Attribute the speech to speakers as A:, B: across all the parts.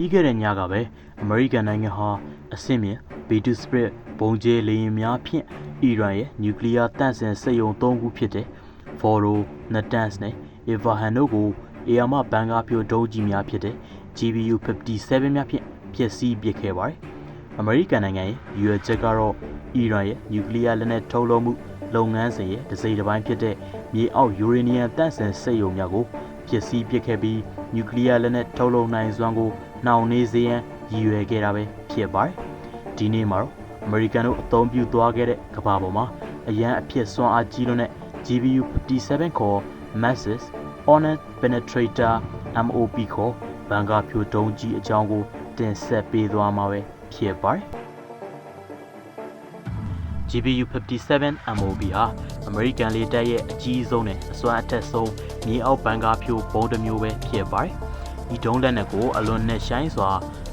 A: ပြီးခဲ့တဲ့ညကပဲအမေရိကန်နိုင်ငံဟာအဆင့်မြင့် B2 Spirit ဘုံကျဲလေယာဉ်များဖြင့်အီရန်ရဲ့နျူကလ িয়ার တန့်စင်စက်ရုံ၃ခုဖြစ်တဲ့ Fordo, Natanz နဲ့ Isfahan တို့ကိုအေယာမဘန်ကာပြိုဒုံးကြီးများဖြစ်တဲ့ GBU-57 များဖြင့်ဖျက်ဆီးပစ်ခဲ့ပါတယ်။အမေရိကန်နိုင်ငံရဲ့ရွေချက်ကတော့အီရန်ရဲ့နျူကလ িয়ার လက်နက်ထုတ်လုပ်မှုလုပ်ငန်းစဉ်ရဲ့တစ်စိတ်တစ်ပိုင်းဖြစ်တဲ့မြေအောက်ယူရေနီယံတန့်စင်စက်ရုံများကိုဖျက်ဆီးပစ်ခဲ့ပြီးနျူကလ িয়ার လက်နက်ထုတ်လုပ်နိုင်စွမ်းကို နှောင့်နှေးစေရန်ရည်ရွယ်ခဲ့တာပဲဖြစ်ပါတယ်။ဒီနေ့မှာတော့အမေရိကန်တို့အသုံးပြုသွားခဲ့တဲ့ကမ္ဘာပေါ်မှာအရန်အဖြစ်စွမ်းအားကြီးလွန်းတဲ့ GBU-57 ခေါ် Massive Honor Penetrator MOP ခေါ်ဘန်ကာဖြိုဒုံးကြီးအကြောင်းကိုတင်ဆက်ပေးသွားမှာပဲဖြစ်ပါတယ်။ GBU-57 MOB ဟာအမေရိကန်လေတပ်ရဲ့အကြီးဆုံးနဲ့အစွမ်းအထက်ဆုံးမြေအောက်ဘန်ကာဖြိုပုံတစ်မျိုးပဲဖြစ်ပါတယ်။ ဒီဒုံးလက်နက်ကိုအလွန်နဲ့ရှိုင်းစွာ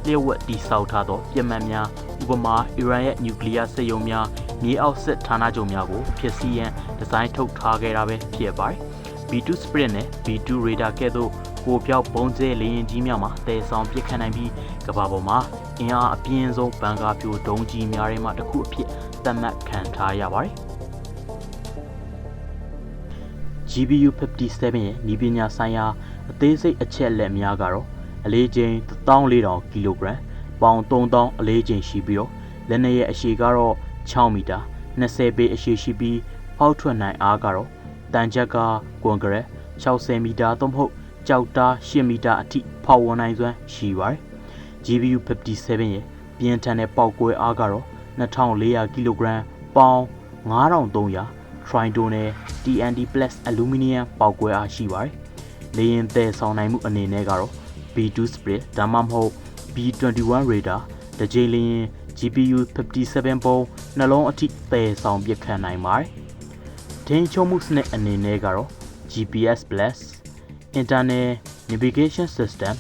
A: လျှက်ဝက်တိဆောက်ထားသောပြစ်မှတ်များဥပမာအီရန်ရဲ့နျူကလ িয়ার စက်ရုံများမြေအောက်စစ်ဌာနချုပ်များကိုဖျက်ဆီးရန်ဒီဇိုင်းထုတ်ထားခဲ့တာပဲဖြစ်ပါတယ်။ B2 Spirit နဲ့ B2 Radar ကဲ့သို့ကိုပြောက်ပုံကျဲလေယာဉ်ကြီးများမှာတည်ဆောင်ပစ်ခတ်နိုင်ပြီးကမ္ဘာပေါ်မှာအင်အားအပြင်းဆုံးဘန်ကာဖြိုဒုံးကြီးများထဲမှတစ်ခုအဖြစ်သတ်မှတ်ခံထားရပါတယ်။ GBU-57 ရဲ့ဤပညာဆိုင်ရာ အသေးစိတ်အချက်လက်များကတော့အလေးချိန်14000ကီလိုဂရမ်ပေါင်3000အလေးချိန်ရှိပြီးတော့လက်နက်ရဲ့အရှည်ကတော့6မီတာ20ပေအရှည်ရှိပြီးဖောက်ထွက်နိုင်အားကတော့တန်ချက်ကကွန်ကရက်60မီတာသို့မဟုတ်ကြောက်တာ10မီတာအထိဖောက်ဝင်နိုင်စွမ်းရှိပါတယ်။ GBU-57 ရဲ့ပြင်းထန်တဲ့ပေါက်ကွဲအားကတော့2400ကီလိုဂရမ်ပေါင်9300 Trident နဲ့ TNT Plus Aluminum ပေါက်ကွဲအားရှိပါတယ်။ လေရင်သယ်ဆောင်နိုင်မှုအနေနဲ့ကတော့ B2 Spirit ဒါမှမဟုတ် B21 Radar တစ်ကြိမ်လျင် GPU 57ပုံနှလုံးအထိသယ်ဆောင်ပစ်ခတ်နိုင်ပါတယ်။ဒင်းချုံမှုစနစ်အနေနဲ့ကတော့ GPS Plus Internal Navigation System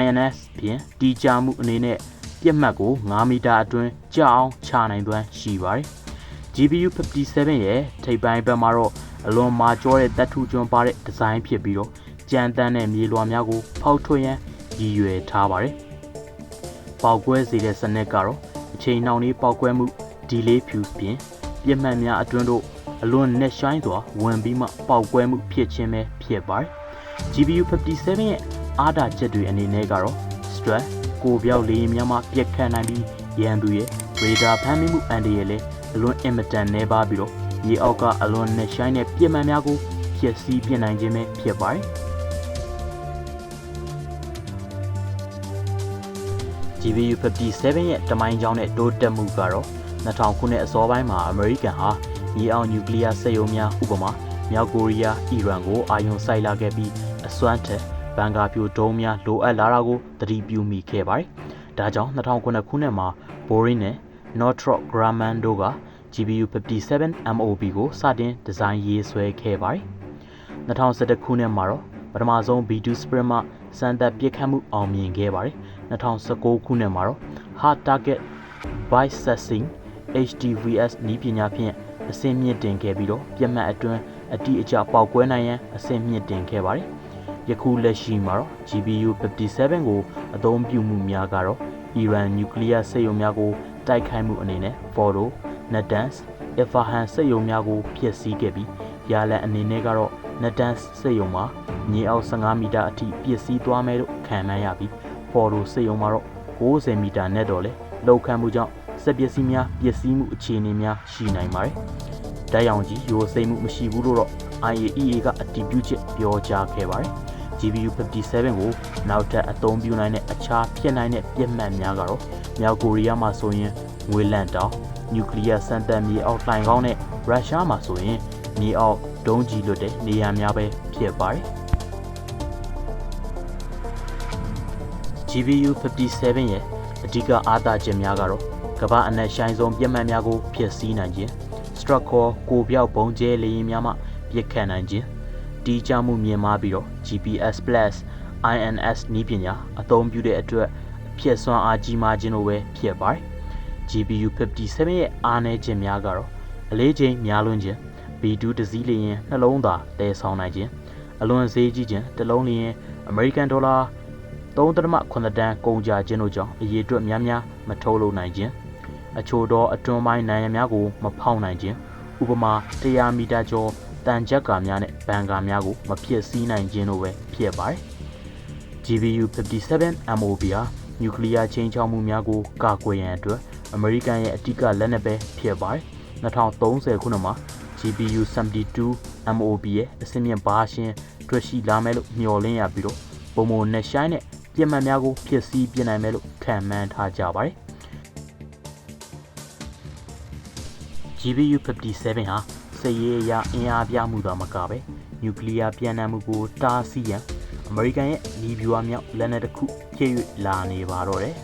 A: INS ဖြင့်တီးကြမှုအနေနဲ့ပြက်မှတ်ကို9မီတာအတွင်းကြာအောင်ချနိုင်သွမ်းရှိပါတယ်။ GPU 57ရဲ့ထိပ်ပိုင်းဘက်မှာတော့အလွန်မာကျောတဲ့တပ်ထုကျွန်းပါတဲ့ဒီဇိုင်းဖြစ်ပြီးတော့ ကြမ်းတမ်းတဲ့မြေလွှာများကိုဖောက်ထွက်ရန်ရည်ရွယ်ထားပါတယ်။ပေါက်ကွဲစေတဲ့စနစ်ကတော့အချိန်နှောင်းလေးပေါက်ကွဲမှု delay fuse ပြင်ပြစ်မှတ်များအတွင်းတို့အလွန်နဲ့ရှိုင်းစွာဝင်ပြီးမှပေါက်ကွဲမှုဖြစ်ခြင်းပဲဖြစ်ပါတယ်။ GPU 57ရဲ့အားတာချက်တွေအနေနဲ့ကတော့ stress ကိုပြောက်လေယာဉ်များမှပြက်ခတ်နိုင်ပြီးရန်သူရဲ့ radar ဖမ်းမိမှုအန်ဒီရဲ့လည်းအလွန်အင်မတန်နှဲပါပြီးတော့ရေအောက်ကအလွန်နဲ့ရှိုင်းတဲ့ပြစ်မှတ်များကိုဖျက်ဆီးပြနိုင်ခြင်းပဲဖြစ်ပါတယ်။ GBU 57 ရဲ့တမိုင်းကြောင်းနဲ့တိုးတက်မှုကတော့2000ခုနှစ်အစောပိုင်းမှာအမေရိကန်ဟာမြေအောင်နျူကလ িয়ার စက်ရုံများဥပမာမြောက်ကိုရီးယားအီရန်ကိုအာရုံစိုက်လာခဲ့ပြီးအစွမ်းထက်ဘန်ကာပြိုဒုံးများလိုအပ်လာတာကိုသတိပြုမိခဲ့ပါတယ်။ဒါကြောင့်2009ခုနှစ်မှာ Boring နဲ့ Northrop Grumman တို့က GBU 57 MOB ကိုစတင်ဒီဇိုင်းရေးဆွဲခဲ့ပါတယ်။2011ခုနှစ်မှာတော့ပထမဆုံး B2 Spirit မှ စမ်းသပ်ပစ်ခတ်မှုအောင်မြင်ခဲ့ပါတယ်။2019ခုနှစ်မှာတော့ Hard Target Bisecting HDVS နည်းပညာဖြင့်အဆင့်မြင့်တင်ခဲ့ပြီးတော့ပြတ်မှတ်အတွင်းအတိအကျပေါက်ကွဲနိုင်ရန်အဆင့်မြင့်တင်ခဲ့ပါတယ်။ယခုလက်ရှိမှာတော့ GBU 57ကိုအသုံးပြုမှုများကတော့အီရန်နျူကလ িয়ার စက်ရုံများကိုတိုက်ခိုက်မှုအနေနဲ့ Fordo, Natanz, Isfahan စက်ရုံများကိုဖျက်ဆီးခဲ့ပြီးရလန်အနေနဲ့ကတော့ Natanz စက်ရုံမှာ မြေအောက်15မီတာအထိပျက်စီးသွားမယ်လို့ခံမှန်းရပြီး Fordo စက်ရုံမှာတော့60မီတာနဲ့တော့လေလောက်ခံမှုကြောင့်စက်ပစ္စည်းများပျက်စီးမှုအခြေအနေများရှိနိုင်ပါတယ်။တိုက်ရောင်ကြီးရိုစိမ့်မှုမရှိဘူးလို့တော့ IAEA ကအတည်ပြုချက်ပြောကြားခဲ့ပါတယ်။ GBU 57ကိုနောက်ထပ်အသုံးပြုနိုင်တဲ့အခြားဖြစ်နိုင်တဲ့ပြက်မှတ်များကတော့မြောက်ကိုရီးယားမှာဆိုရင်ငွေလန့်တောင်နျူကလ িয়ার စမ်းသပ်မြေအောက်လှိုင်ကောင်းနဲ့ရုရှားမှာဆိုရင်မြေအောက်ဒုံးကြီးလွတ်တဲ့နေရာများပဲဖြစ်ပါတယ်။ GBU 57ရဲ့အဓိကအားသာချက်များကတော့ကမ္ဘာအနက်ရှိုင်းဆုံးပြက်မှတ်များကိုဖျက်ဆီးနိုင်ခြင်း structure ကိုပြောက်ပုံကျဲလေယာဉ်များမှပြစ်ခတ်နိုင်ခြင်းတီးကြမှုမြင်မာပြီးတော့ GPS Plus INS နည်းပညာအသုံးပြုတဲ့အတွက်အဖြစ်စွမ်းအားကြီးမားခြင်းတို့ပဲဖြစ်ပါတယ် GPU 57ရဲ့အားနည်းခြင်းများကတော့အလေးချိန်များလွန်းခြင်း B2 တစည်းလျင်နှလုံးသာတည်ဆောင်နိုင်ခြင်းအလွန်ဈေးကြီးခြင်းတစ်လုံးလျင်အမေရိကန်ဒေါ်လာ 3.8တန်းကုန်ကြခြင်းတို့ကြောင့်အရေးအတွက်များများမထုတ်လုပ်နိုင်ခြင်းအချို့သောအတွန်းပိုင်းနိုင်ရန်များကိုမဖောက်နိုင်ခြင်းဥပမာ100မီတာကျော်တန်ချက်ကာများနဲ့ဘန်ကာများကိုမဖြစ်စည်းနိုင်ခြင်းတို့ပဲဖြစ်ပါတယ် GBU 57 MOB ဟာနျူကလ িয়ার ချင်းချောက်မှုများကိုကာကွယ်ရန်အတွက်အမေရိကန်ရဲ့အဓိကလက်နက်ပဲဖြစ်ပါတယ်2030ခုနှစ်မှာ GBU 72 MOB ရဲ့အစင်းမြင့်ဘာရှင်တွေ့ရှိလာမယ်လို့မျှော်လင့်ရပြီးတော့ပုံမနဲ့ရှိုင်းတဲ့ ပြင်မှန်များကိုဖြစ်စည်းပြနိုင်မယ်လို့ခံမှန်းထားကြပါတယ် GBU 57ဟာစစ်ရေးအရာအင်အားပြမှုသာမကပဲနျူကလ িয়ার ပြန်နှံမှုကိုတားဆီးရန်အမေရိကန်ရဲ့လီဗျူဟာမြောက်လက်နက်တစ်ခုဖြစ်၍လာနေပါတော့တယ်